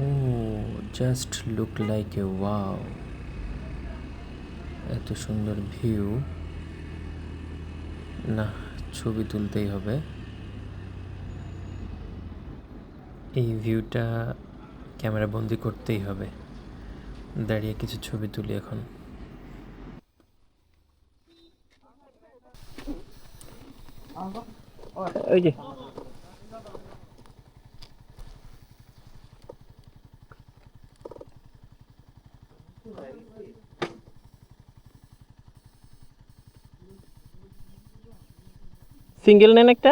O just look like a wow এত সুন্দর view না, ছবি তুলতেই হবে। এই ভিউটা ক্যামেরা বন্দি করতেই হবে। দাঁড়িয়ে কিছু ছবি তুলি এখন। ওই যে। সিঙ্গেল নেন একটা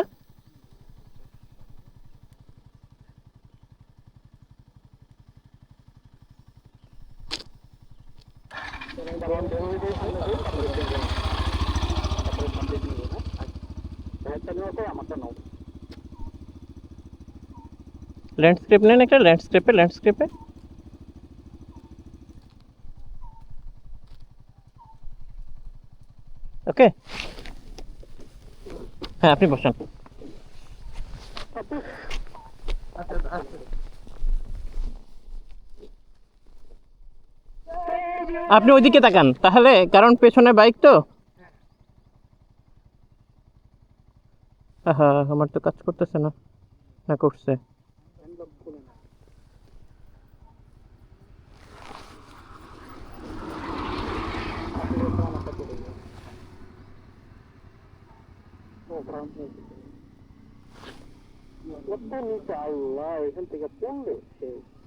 ল্যান্ডস্কেপ নেন একটা ল্যান্ডস্কেপে ল্যান্ডস্কেপে ওকে? হ্যাঁ আপনি বসান। আপনি ওইদিকে তাকান, তাহলে, কারণ পেছনে বাইক তো? হ্যাঁ আমার তো কাজ করতেছে না। না, করছে।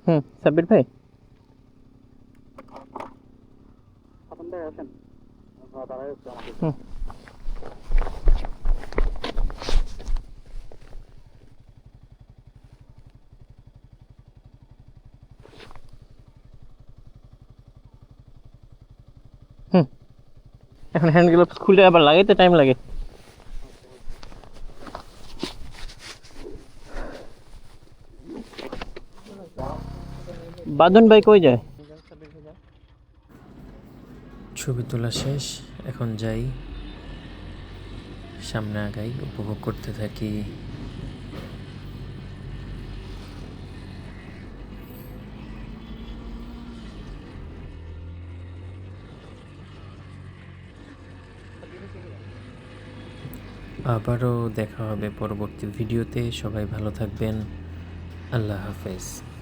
হুম সাব্বির ভাই আপন ভাই আসেন হ্যাঁ দাঁড়াই হচ্ছে আমাকে হুম হুম এখন হ্যান্ড গ্লাভস খুলে আবার লাগাইতে টাইম লাগে বাদন ভাই কই যায়? ছবি তোলা শেষ, এখন যাই। সামনে আগাই, উপভোগ করতে থাকি। আবারও দেখা হবে পরবর্তী ভিডিওতে। সবাই ভালো থাকবেন। আল্লাহ হাফেজ।